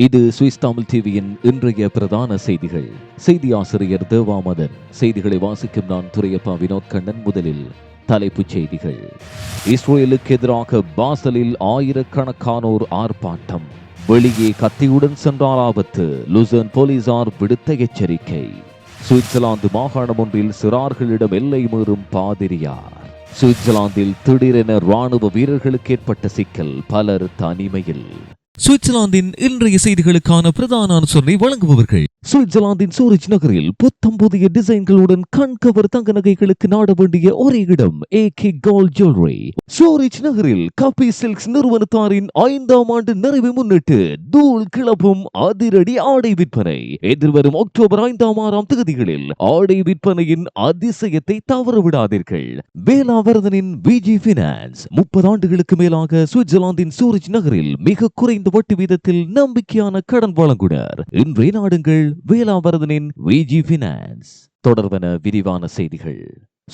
இது சுவிஸ் தமிழ் டிவியின் இன்றைய பிரதான செய்திகள். செய்தி ஆசிரியர் தேவாமதன். செய்திகளை வாசிக்கும் நான் துரையப்பா வினோத் கண்ணன் முதலில் தலைப்புச் செய்திகள். இஸ்ரேலுக்கு எதிராக பாசலில் ஆயிரக்கணக்கானோர் ஆர்ப்பாட்டம். வெளியே கத்தியுடன் சென்றால் ஆபத்து. லுசன் போலீசார் விடுத்த எச்சரிக்கை. சுவிட்சர்லாந்து மாகாணம் ஒன்றில் சிறார்களிடம் எல்லை மீறும் பாதிரியார். சுவிட்சர்லாந்தில் திடீரென ராணுவ வீரர்களுக்கு ஏற்பட்ட சிக்கல் பலர் தனிமையில். சுவிட்சர்லாந்தின் இன்றைய செய்திகளுக்கான பிரதான அனுசரணை வழங்குபவர்கள். சுவிட்சர்லாந்தின் சூரிச் நகரில் புத்தம் புதிய டிசைன்களுடன் கண்கவர் தங்க நகைகளுக்கு நாட வேண்டிய ஒரே இடம் A K gold jewellery Zurich நகரில் கபி சில்க்ஸ் நிறுவனத்தாரின் ஐந்தாம் ஆண்டு நிறைவை முன்னிட்டு தூள் கிளப்பும் அதிரடி ஆடை விற்பனை. எதிர்வரும் அக்டோபர் ஐந்தாம் ஆறாம் தேதிகளில் ஆடை விற்பனையின் அதிசயத்தை தவற விடாதீர்கள் வேளாவரதனின் விஜி பினான்ஸ் முப்பது ஆண்டுகளுக்கு மேலாக சுவிட்சர்லாந்தின் சூரிச் நகரில் மிக குறைந்த வட்டி வீதத்தில் நம்பிக்கையான கடன் வழங்குனர். இன்றைய நாடுங்கள் வேளாவரதனின் விஜி பினான்ஸ் தொடர்பன விரிவான செய்திகள்.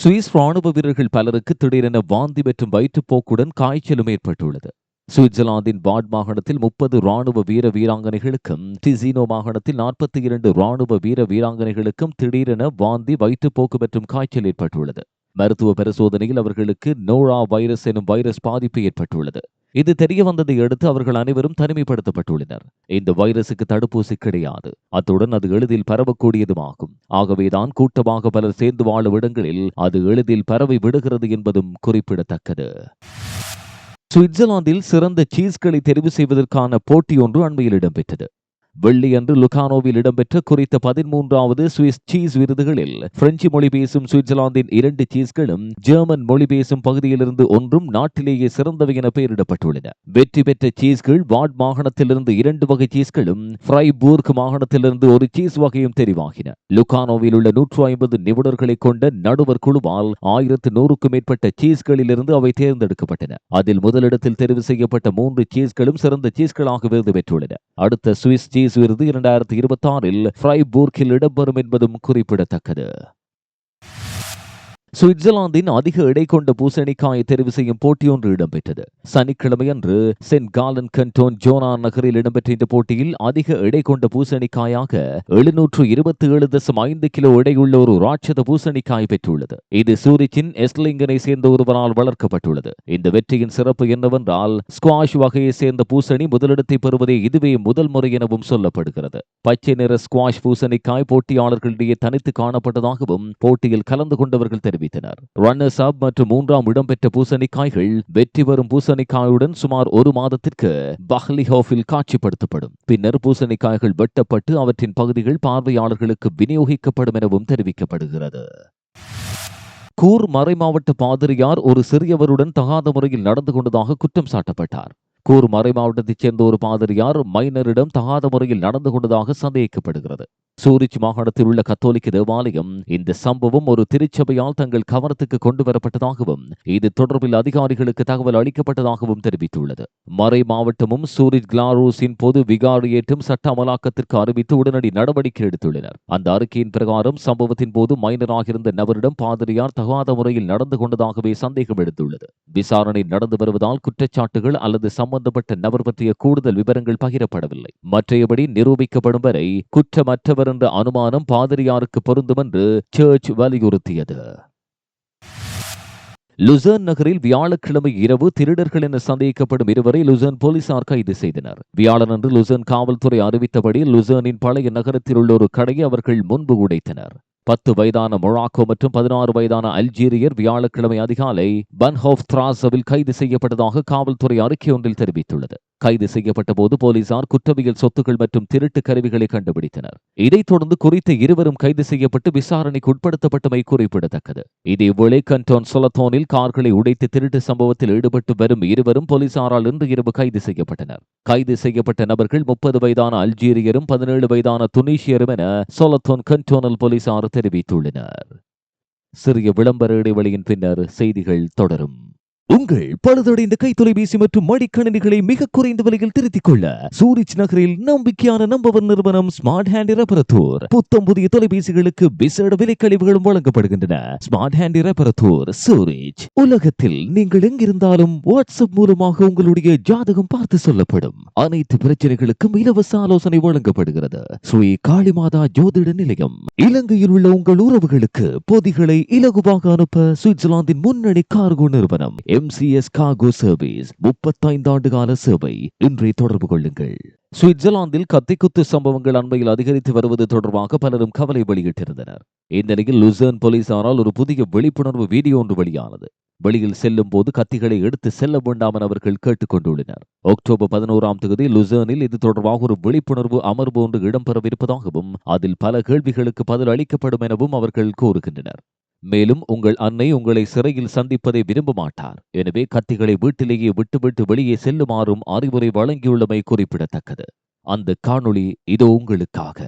சுவிஸ் ராணுவ வீரர்கள் பலருக்கு திடீரென வாந்தி மற்றும் வயிற்றுப்போக்குடன் காய்ச்சலும் ஏற்பட்டுள்ளது. சுவிட்சர்லாந்தின் வாட் மாகாணத்தில் முப்பது ராணுவ வீர வீராங்கனைகளுக்கும் டிசினோ மாகாணத்தில் நாற்பத்தி இரண்டு ராணுவ வீர வீராங்கனைகளுக்கும் திடீரென வாந்தி வயிற்றுப்போக்கு மற்றும் காய்ச்சல் ஏற்பட்டுள்ளது. மருத்துவ பரிசோதனையில் அவர்களுக்கு நோரா வைரஸ் எனும் வைரஸ் பாதிப்பு ஏற்பட்டுள்ளது. இது தெரிய வந்ததை அடுத்து அவர்கள் அனைவரும் தனிமைப்படுத்தப்பட்டுள்ளனர். இந்த வைரசுக்கு தடுப்பூசி கிடையாது. அத்துடன் அது எளிதில் பரவக்கூடியதுமாகும். ஆகவேதான் கூட்டமாக பலர் சேர்ந்து வாழும் இடங்களில் அது எளிதில் பரவி விடுகிறது என்பதும் குறிப்பிடத்தக்கது. சுவிட்சர்லாந்தில் சிறந்த சீஸ்களை தெரிவு செய்வதற்கான போட்டி ஒன்று அண்மையில் இடம்பெற்றது. வெள்ளியன்று லுகானோவில் இடம்பெற்ற குறித்த பதிமூன்றாவது சுவிஸ் சீஸ் விருதுகளில் பிரெஞ்சு மொழி பேசும் சுவிட்சர்லாந்தின் இரண்டு சீஸ்களும் ஜெர்மன் மொழி பேசும் பகுதியிலிருந்து ஒன்றும் நாட்டிலேயே சிறந்தவை என பெயரிடப்பட்டுள்ளன. வெற்றி பெற்ற சீஸ்கள் வார்ட் மாகாணத்திலிருந்து இரண்டு வகை சீஸ்களும் ஃப்ரைபூர்க் மாகாணத்திலிருந்து ஒரு சீஸ் வகையும் தெரிவாகின. லுகானோவில் உள்ள நூற்று ஐம்பது நிபுணர்களை கொண்ட நடுவர் குழுவால் ஆயிரத்து நூறுக்கும் மேற்பட்ட சீஸ்களிலிருந்து அவை தேர்ந்தெடுக்கப்பட்டன. அதில் முதலிடத்தில் தெரிவு செய்யப்பட்ட மூன்று சீஸ்களும் சிறந்த சீஸ்களாக விருது பெற்றுள்ளன. அடுத்த சுவிஸ் சீஸ் சீஸ் விருது இரண்டாயிரத்தி இருபத்தி ஆறில் ஃப்ரைபூர்கில் இடம்பெறும் என்பதும் குறிப்பிடத்தக்கது. சுவிட்சர்லாந்தின் அதிக எடை கொண்ட பூசணிக்காயை தெரிவு செய்யும் போட்டி ஒன்று இடம்பெற்றது. சனிக்கிழமை அன்று சென்ட் காலன் கண்டோன் ஜோனா நகரில் இடம்பெற்ற இந்த போட்டியில் அதிக எடை கொண்ட பூசணிக்காயாக எழுநூற்று இருபத்தி ஏழு தசம் ஐந்து கிலோ எடையுள்ள ஒரு ராட்சத பூசணிக்காய் பெற்றுள்ளது. இது சூரிச்சின் எஸ்லிங்கனை சேர்ந்த ஒருவரால் வளர்க்கப்பட்டுள்ளது. இந்த வெற்றியின் சிறப்பு என்னவென்றால் ஸ்குவாஷ் வகையை சேர்ந்த பூசணி முதலிடத்தை பெறுவதே இதுவே முதல் முறை எனவும் சொல்லப்படுகிறது. பச்சை நிற ஸ்குவாஷ் பூசணிக்காய் போட்டியாளர்களிடையே தனித்து காணப்பட்டதாகவும் போட்டியில் கலந்து கொண்டவர்கள் தெரிவித்தனர். அறிவித்தனர். ரன்னர்ஸ் அப் மற்றும் மூன்றாம் இடம் பெற்ற பூசணிக்காய்கள் வெற்றி வரும் பூசணிக்காயுடன் சுமார் ஒரு மாதத்திற்கு பஹ்லிஹோஃபில் காட்சிப்படுத்தப்படும். பின்னர் பூசணிக்காய்கள் வெட்டப்பட்டு அவற்றின் பகுதிகள் பார்வையாளர்களுக்கு விநியோகிக்கப்படும் எனவும் தெரிவிக்கப்படுகிறது. கூர் மறைமாவட்ட பாதிரியார் ஒரு சிறியவருடன் தகாத முறையில் நடந்து கொண்டதாக குற்றம் சாட்டப்பட்டார். கூர் மறை மாவட்டத்தைச் சேர்ந்த ஒரு பாதிரியார் மைனரிடம் தகாத முறையில் நடந்து கொண்டதாக சந்தேகிக்கப்படுகிறது சூரிச் மாகாணத்தில் உள்ள கத்தோலிக்க தேவாலயம் இந்த சம்பவம் ஒரு திருச்சபையால் தங்கள் கவனத்துக்கு கொண்டு வரப்பட்டதாகவும் இது தொடர்பில் அதிகாரிகளுக்கு தகவல் அளிக்கப்பட்டதாகவும் தெரிவித்துள்ளது. மறை மாவட்டமும் சூரிச் போது பொது விகாரியேற்றும் சட்ட அமலாக்கத்திற்கு அறிவித்து உடனடி நடவடிக்கை எடுத்துள்ளனர். அந்த அறிக்கையின் பிரகாரம் சம்பவத்தின் போது மைனராக இருந்த நபரிடம் பாதிரியார் தகாத முறையில் நடந்து கொண்டதாகவே சந்தேகம் எடுத்துள்ளது விசாரணை நடந்து வருவதால் குற்றச்சாட்டுகள் அல்லது சம்பந்தப்பட்ட நபர் பற்றிய கூடுதல் விவரங்கள் பகிரப்படவில்லை. மற்றையபடி நிரூபிக்கப்படும் வரை குற்றமற்றவர் என்ற அனுமானம் பாதிரியாருக்கு பொருந்தும் என்று சர்ச் வலியுறுத்தியது. லுசர்ன் நகரில் வியாழக்கிழமை இரவு திருடர்கள் என சந்தேகிக்கப்படும் இருவரை லுசர்ன் போலீசார் கைது செய்தனர். வியாழனன்று லுசர்ன் காவல்துறை அறிவித்தபடி லுசர்னின் பழைய நகரத்தில் உள்ள ஒரு கடையை அவர்கள் முன்பு உடைத்தனர். பத்து வயதான மொராக்கோ மற்றும் பதினாறு வயதான அல்ஜீரியர் வியாழக்கிழமை அதிகாலை பன்ஹோப் திராசவில் கைது செய்யப்பட்டதாக காவல்துறை அறிக்கை ஒன்றில் தெரிவித்துள்ளது. கைது செய்யப்பட்ட போது போலீசார் குற்றவியல் சொத்துக்கள் மற்றும் திருட்டு கருவிகளை கண்டுபிடித்தனர். இதைத் தொடர்ந்து குறித்த இருவரும் கைது செய்யப்பட்டு விசாரணைக்கு உட்படுத்தப்பட்டமை குறிப்பிடத்தக்கது. இதேவேளை கண்டோன் சொலத்தோனில் கார்களை உடைத்து திருட்டு சம்பவத்தில் ஈடுபட்டு வரும் இருவரும் போலீசாரால் இன்று இரவு கைது செய்யப்பட்டனர். கைது செய்யப்பட்ட நபர்கள் முப்பது வயதான அல்ஜீரியரும் பதினேழு வயதான துனிஷியரும் என சொலத்தோன் கண்டோனல் போலீசார் தெரிவித்துள்ளனர். சிறிய விளம்பர இடைவெளியின் பின்னர் செய்திகள் தொடரும். உங்கள் பழுதடைந்த கைத்தொலைபேசி மற்றும் மடிக்கணினிகளை மிக குறைந்த விலையில் திருத்திக் கொள்ள சூரிச் நகரில் நம்பிக்கையான நம்பவர் நிறுவனம் ஸ்மார்ட் ஹேண்ட் ரெபரத்தூர் புத்தம் புதிய தொலைபேசிகளுக்கு விசேட விலை கழிவுகளும் வழங்கப்படுகின்றன. ஸ்மார்ட் ஹேண்ட் ரெபரத்தூர் சூரிச் உலகத்தில் நீங்கள் எங்கிருந்தாலும் வாட்ஸ்அப் மூலமாக உங்களுடைய ஜாதகம் பார்த்து சொல்லப்படும். அனைத்து பிரச்சனைகளுக்கும் இலவச ஆலோசனை வழங்கப்படுகிறது. ஸ்ரீ காளிமாதா ஜோதிட நிலையம். இலங்கையில் உள்ள உங்கள் உறவுகளுக்கு பொதிகளை இலகுவாக அனுப்ப சுவிட்சர்லாந்தின் முன்னணி கார்கோ நிறுவனம். எம்சிஎஸ் கார்கோ சர்வீஸ் முப்பத்தைந்து ஆண்டு கால சேவை. இன்றே தொடர்பு கொள்ளுங்கள். சுவிட்சர்லாந்தில் கத்திக்குத்து சம்பவங்கள் அண்மையில் அதிகரித்து வருவது தொடர்பாக பலரும் கவலை வெளியிட்டிருந்தனர். இந்த நிலையில் லுசர்ன் போலீசாரால் ஒரு புதிய விழிப்புணர்வு வீடியோ ஒன்று வெளியானது. வெளியில் செல்லும் போது கத்திகளை எடுத்து செல்ல வேண்டாம் என அவர்கள் கேட்டுக்கொண்டுள்ளனர் அக்டோபர் பதினோராம் தேதி லுசர்னில் இது தொடர்பாக ஒரு விழிப்புணர்வு அமர்வு ஒன்று இடம்பெறவிருப்பதாகவும் அதில் பல கேள்விகளுக்கு பதில் அளிக்கப்படும் எனவும் அவர்கள் கூறுகின்றனர். மேலும் உங்கள் அன்னை உங்களை சிறையில் சந்திப்பதை விரும்ப மாட்டார் எனவே கத்திகளை வீட்டிலேயே விட்டுவிட்டு வெளியே செல்லுமாறும் அறிவுரை வழங்கியுள்ளமை குறிப்பிடத்தக்கது அந்த காணொளி இதோ உங்களுக்காக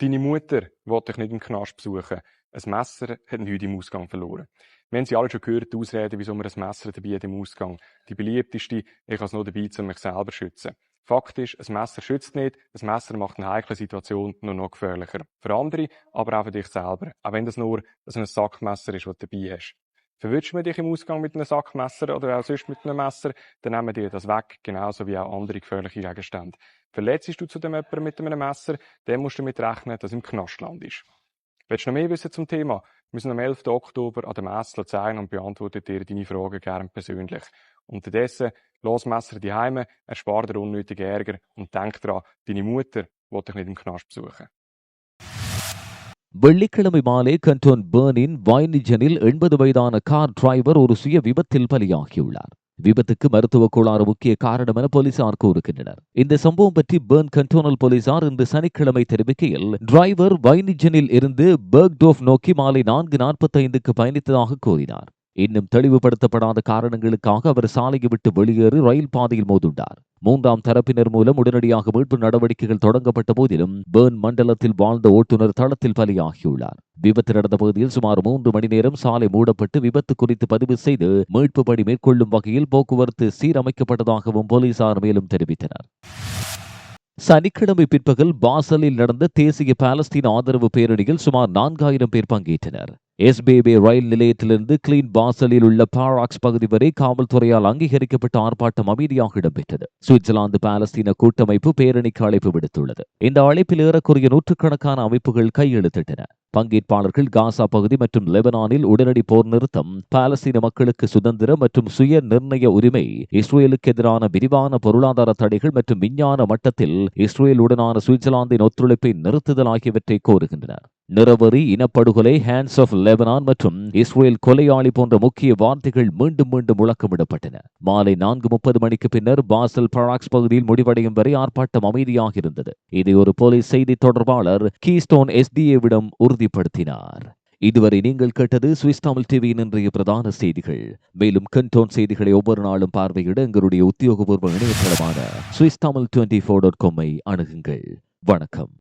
Deine Mutter wollte dich nicht im Knast besuchen. Ein Messer hat nichts im Ausgang verloren. Wir haben sie alle schon gehört, die Ausreden, wieso man ein Messer dabei hat im Ausgang. Die beliebteste, ich habe es nur dabei, um mich selber zu schützen. Fakt ist, ein Messer schützt nicht, ein Messer macht eine heikle Situation nur noch gefährlicher. Für andere, aber auch für dich selber. Auch wenn das nur so ein Sackmesser ist, das du dabei hast. Verwünschen wir dich im Ausgang mit einem Sackmesser oder auch sonst mit einem Messer, dann nehmen wir dir das weg, genauso wie auch andere gefährliche Gegenstände. Verletzest du zu dem jemanden mit einem Messer, dann musst du damit rechnen, dass im Knast landest. Willst du noch mehr wissen zum Thema? Wir sind am 11. Oktober an der Messe Luzern und beantworten dir deine Fragen gerne persönlich. Unterdessen, Losmesser die Heime, erspar dir unnötigen Ärger. Und denk dran, deine Mutter wollte dich nicht im Knast besuchen. வெள்ளிக்கிழமை மாலை canton பேர்னின் வைனிஜனில் எண்பது வயதான car driver ஒரு சுய விபத்தில் பலியாகியுள்ளார். விபத்துக்கு மருத்துவ கோளாறு முக்கிய காரணம் என போலீசார் கூறுகின்றனர். இந்த சம்பவம் பற்றி பேர்ன் கண்டோனல் போலீசார் இன்று சனிக்கிழமை தெரிவிக்கையில் டிரைவர் வைனிஜனில் இருந்து பெர்க்டோஃப் நோக்கி மாலை நான்கு நாற்பத்தைந்துக்கு பயணித்ததாக கூறினார். இன்னும் தெளிவுபடுத்தப்படாத காரணங்களுக்காக அவர் சாலையை விட்டு வெளியேறி ரயில் பாதையில் மோதுண்டார். மூன்றாம் தரப்பினர் மூலம் உடனடியாக மீட்பு நடவடிக்கைகள் தொடங்கப்பட்ட போதிலும் பேர்ன் மண்டலத்தில் வாழ்ந்த ஓட்டுநர் தளத்தில் பலியாகியுள்ளார். விபத்து நடந்த பகுதியில் சுமார் மூன்று மணி நேரம் சாலை மூடப்பட்டு விபத்து குறித்து பதிவு செய்து மீட்பு பணி மேற்கொள்ளும் வகையில் போக்குவரத்து சீரமைக்கப்பட்டதாகவும் போலீசார் மேலும் தெரிவித்தனர். சனிக்கிழமை பிற்பகல் பாசலில் நடந்த தேசிய பாலஸ்தீன் ஆதரவு பேரணியில் சுமார் நான்காயிரம் பேர் பங்கேற்றனர். எஸ்பிபி ரயில் நிலையத்திலிருந்து கிளீன் பாசலில் உள்ள பாராக்ஸ் பகுதி வரை காவல்துறையால் அங்கீகரிக்கப்பட்ட ஆர்ப்பாட்டம் அமைதியாக இடம்பெற்றது. சுவிட்சர்லாந்து பாலஸ்தீன கூட்டமைப்பு பேரணிக்கு அழைப்பு விடுத்துள்ளது. இந்த அழைப்பில் ஏறக்குறைய நூற்றுக்கணக்கான அமைப்புகள் கையெழுத்திட்டன. பங்கேற்பாளர்கள் காசா பகுதி மற்றும் லெபனானில் உடனடி போர் நிறுத்தம் பாலஸ்தீன மக்களுக்கு சுதந்திரம் மற்றும் சுய நிர்ணய உரிமை இஸ்ரேலுக்கு எதிரான விரிவான பொருளாதார தடைகள் மற்றும் விஞ்ஞான மட்டத்தில் இஸ்ரேலுடனான சுவிட்சர்லாந்தின் ஒத்துழைப்பை நிறுத்துதல் ஆகியவற்றை கோருகின்றனர். நிறவரி இனப்படுகொலை ஹேண்ட்ஸ் ஆஃப் லெபனான் மற்றும் இஸ்ரேல் கொலையாளி போன்ற முக்கிய வார்த்தைகள் மீண்டும் மீண்டும் முழக்கமிடப்பட்டன. மாலை நான்கு முப்பது மணிக்கு பின்னர் பாசல் பராக்ஸ் பகுதியில் முடிவடையும் வரை ஆர்ப்பாட்டம் அமைதியாக இருந்தது. இதை ஒரு போலீஸ் செய்தி தொடர்பாளர் கீஸ்டோன் எஸ்டிஏவிடம் உறுதிப்படுத்தினார். இதுவரை நீங்கள் கேட்டது சுவிஸ் தமிழ் டிவியின் இன்றைய பிரதான செய்திகள். மேலும் கண்டோன் செய்திகளை ஒவ்வொரு நாளும் பார்வையிட எங்களுடைய உத்தியோகபூர்வ இணையதளமான Swiss Tamil twenty four dot காமை அணுகுங்கள். வணக்கம்.